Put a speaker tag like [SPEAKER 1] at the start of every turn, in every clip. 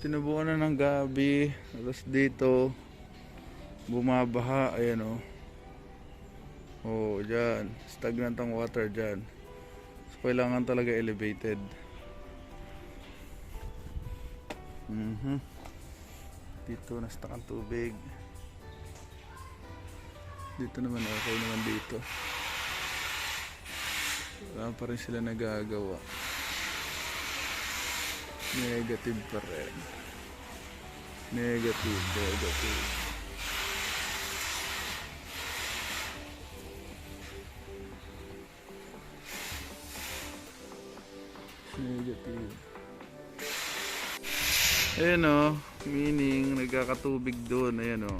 [SPEAKER 1] tinubuan na ng gabi. Tapos dito, bumabaha. Ayan. Oh. oh, dyan. Stagnant ang water dyan. So, kailangan talaga elevated. Mhm. Dito, na-stuck ang tubig. Dito naman, okay naman dito. Wala pa rin sila nagagawa. Negative pa rin. Negative, negative. Negative. Ayan o, meaning nagkakatubig doon. Ayan o.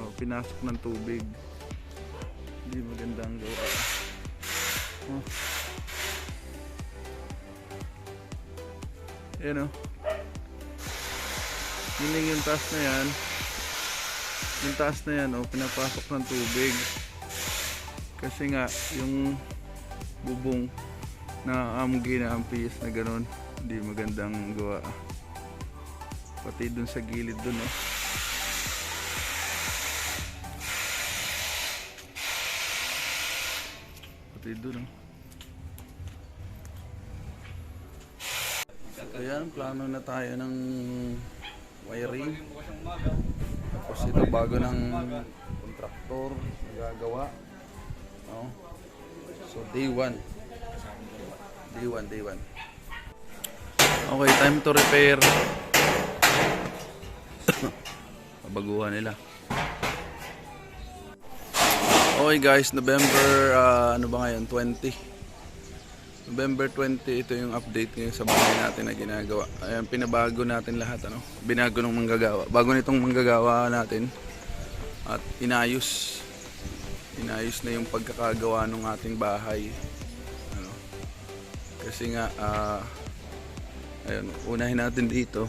[SPEAKER 1] Oh, pinasok ng tubig. Hindi magandang gawa. Oh. Ayan o. Meaning yung taas na yan. Yung taas na yan o, pinapasok ng tubig. Kasi nga, yung bubong na amgi na ampis na ganun. Hindi magandang gawa. Pati dun sa gilid dun o. Pati dun o. Ayan, plano na tayo ng wiring. Tapos ito bago ng kontraktor nagagawa. No? So day 1. Day 1, day 1. Okay, time to repair. Pabaguhan nila. Okay guys, November, ah, ano ba ngayon? 20. November 20, ito yung update ngayon sa bahay natin na ginagawa. Ayan, pinabago natin lahat, ano? Binago ng manggagawa. Bago nitong manggagawa natin. At inayos. Inayos na yung pagkakagawa ng ating bahay. Ano? Kasi nga, ah, ayun, unahin natin dito.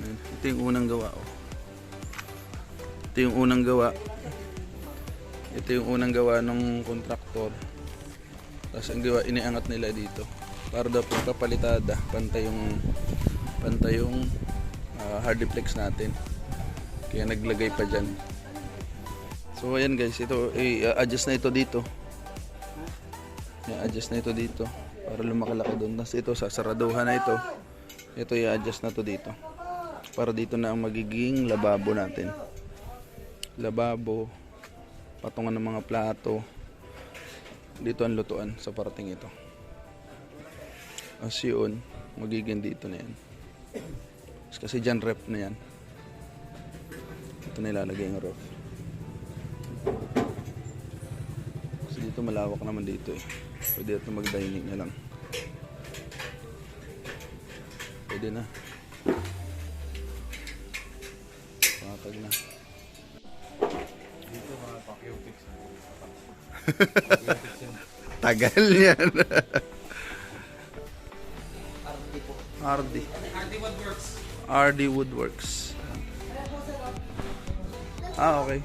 [SPEAKER 1] Ayan, ito yung unang gawa, oh. Ito yung unang gawa. Ito yung unang gawa ng kontraktor. Tapos ang gawa, iniangat nila dito. Para daw pagpapalitada, pantay yung pantay yung ah, hardiplex natin. Kaya naglagay pa dyan. So ayan guys, ito i-adjust na ito dito. I-adjust na ito dito para lumakalaki doon. Tapos ito sasaraduhan na ito. Ito i-adjust na to dito. Para dito na ang magiging lababo natin. Lababo, patungan ng mga plato, dito ang lutuan sa parating ito. As yun magiging dito na yan. Kasi dyan rep na yan. Ito nilalagay yung ref. Kasi dito malawak naman dito eh. Pwede ito mag dining na lang. Pwede na. Patag na Tagal yan.
[SPEAKER 2] RD.
[SPEAKER 1] RD.
[SPEAKER 2] RD Woodworks.
[SPEAKER 1] RD Woodworks. Ah, okay.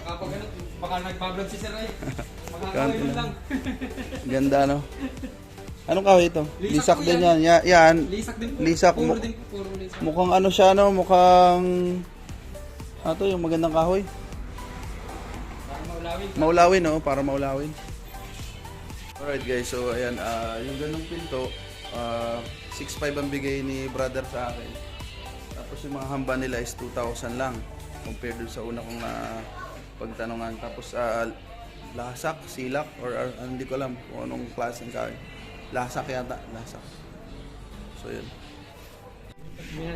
[SPEAKER 2] Baka pag ano, baka nagbablog si Sir Ray. Kawin
[SPEAKER 1] lang. Ganda, no? Anong kahoy ito? Lisak,
[SPEAKER 2] Lisak
[SPEAKER 1] din
[SPEAKER 2] yan.
[SPEAKER 1] yan. Ya- yan.
[SPEAKER 2] Lisak din po.
[SPEAKER 1] Lisak
[SPEAKER 2] Puro din po, puro lisak.
[SPEAKER 1] Mukhang ano siya, no? Mukhang... Ano yung magandang kahoy?
[SPEAKER 2] Maulawin.
[SPEAKER 1] No? Para maulawin. Alright guys, so ayan, ah, yung ganong pinto, ah, 6.5 ang bigay ni brother sa akin. Tapos yung mga hamba nila is 2,000 lang compared dun sa una kong na pagtanungan. Tapos ah, lasak, silak, or ah, hindi ko alam kung anong klaseng kahoy. Lasak yata, lasak. So yun,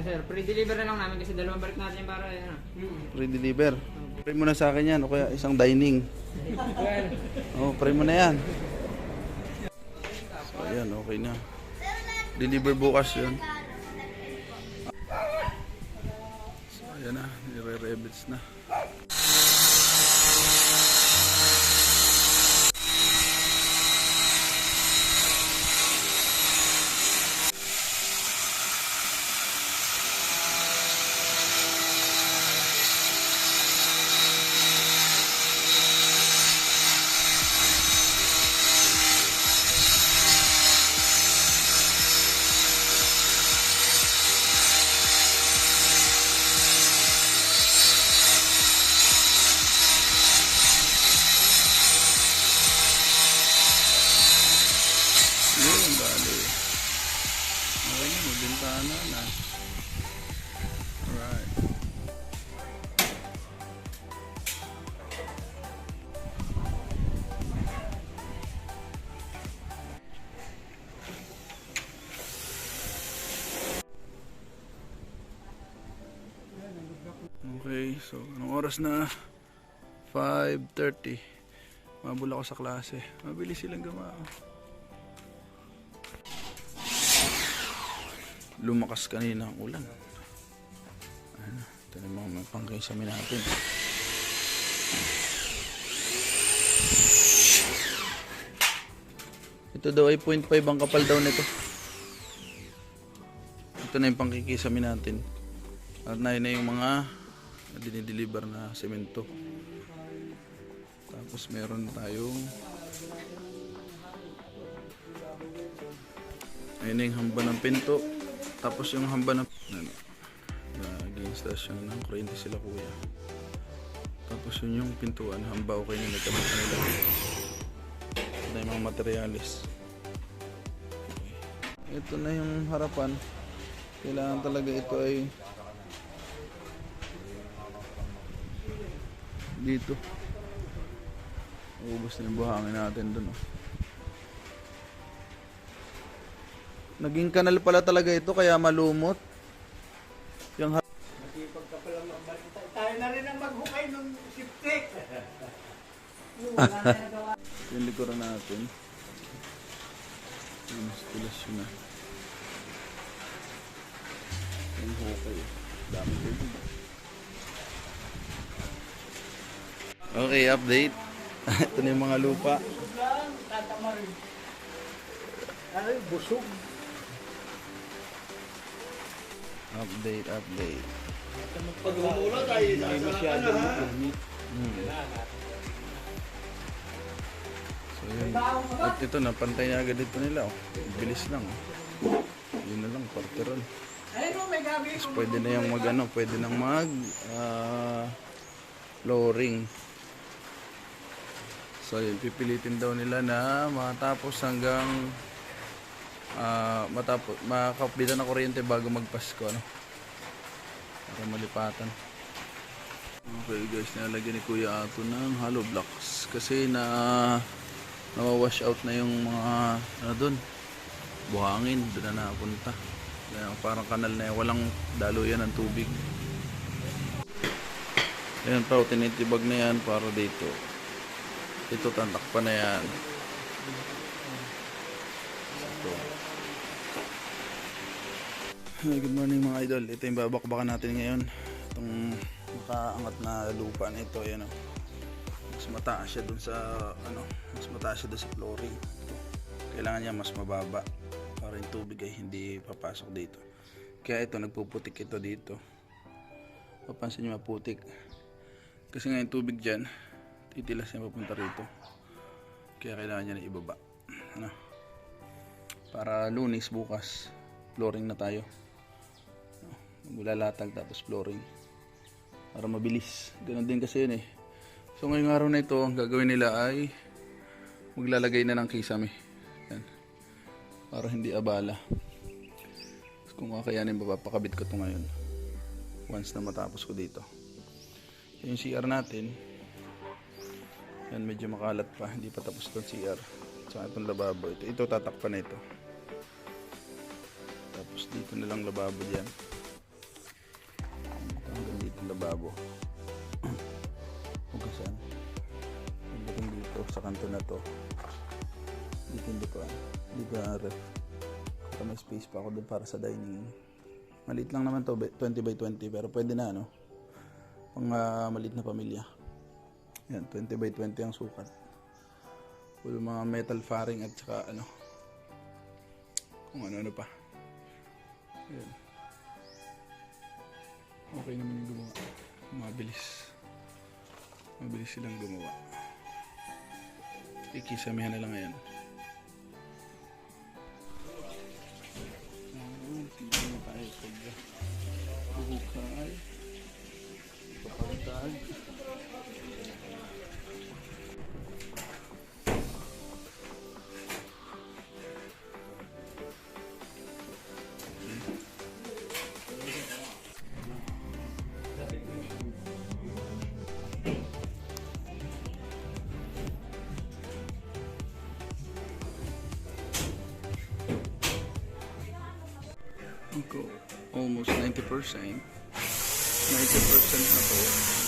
[SPEAKER 3] sir, pre-deliver na lang namin kasi dalawang balik natin para yan ah.
[SPEAKER 1] pre-deliver. Pray mo na sa akin yan, o kaya isang dining. Oh, pray mo na yan. So, ayan, okay na. Deliver bukas yun. So, ayan na, nire-rebits na. So anong oras na? 5.30. Mabula ako sa klase. Mabilis silang gumawa. Lumakas kanina ang ulan. Ano, ito na mga pangkaisami natin. Ito daw ay 0.5 ang kapal daw nito. Ito na yung pangkikisami natin. At na yung mga dinideliver na semento. Tapos meron tayong ayun na yung hamba ng pinto. Tapos yung hamba ng ano, naging stasyon ng kuryente sila kuya. Tapos yun yung pintuan, hamba okay na nagkabit na nila. Na yung mga materialis. Ito na yung harapan. Kailangan talaga ito ay dito. Ubus na yung buhangin natin dun. Oh. Naging kanal pala talaga ito kaya malumot. Yung har-
[SPEAKER 4] Tayo na rin ang maghukay ng siptik.
[SPEAKER 1] yung likuran natin. Yung instalasyon na. Yung hukay. Dami tubig. Okay, update. Ito na yung mga lupa.
[SPEAKER 4] Ay, busog.
[SPEAKER 1] Update, update.
[SPEAKER 4] Pag umulo tayo, hindi masyado
[SPEAKER 1] So yun. At ito na, pantay na agad ito nila. Oh. Bilis lang. Oh. Yun na lang, parteron. Tapos pwede na yung mag ano, pwede nang mag ah, flooring. So yun, pipilitin daw nila na matapos hanggang ah, matapos, makakapitan na kuryente bago magpasko. Ano? Para malipatan. Okay guys, nalagyan ni Kuya Ato ng hollow blocks kasi na nawawash out na yung mga ano dun buhangin doon na napunta Kaya parang kanal na yan walang daluyan ng tubig ayan pa tinitibag na yan para dito ito tatakpan na yan. Ito good morning mga idol. Ito yung babakbakan natin ngayon. Itong makaangat na lupa na ito ayan o mas mataas siya dun sa ano mas mataas siya dun sa flooring. Kailangan niya mas mababa para yung tubig ay hindi papasok dito. Kaya ito nagpuputik ito dito. Papansin niyo maputik. Kasi nga yung tubig dyan titilas niya papunta rito kaya kailangan niya na ibaba ano, para lunis bukas flooring na tayo maglalatag tapos flooring para mabilis ganun din kasi yun eh So ngayong araw na ito, ang gagawin nila ay maglalagay na ng kisame. Yan. Para hindi abala. So, kung kakayanin, papakabit ko ito ngayon. Once na matapos ko dito. Yung CR natin, yan medyo makalat pa. Hindi pa tapos itong CR. So itong lababo. Ito, ito tatakpan na ito. Tapos dito na lang lababo dyan. Ito hanggang dito lababo hugasan pagdating dito sa kanto na to dito hindi ko dito ang ref para may space pa ako doon para sa dining maliit lang naman to 20 by 20 pero pwede na ano pang uh, maliit na pamilya yan 20 by 20 ang sukat. Full mga metal faring at saka ano kung ano ano pa. Yan okay naman yung gumawa. Mabilis. Mabilis silang gumawa. Ikisamihan na lang ngayon. Sige na tayo pag Go almost 90%. 90% na to.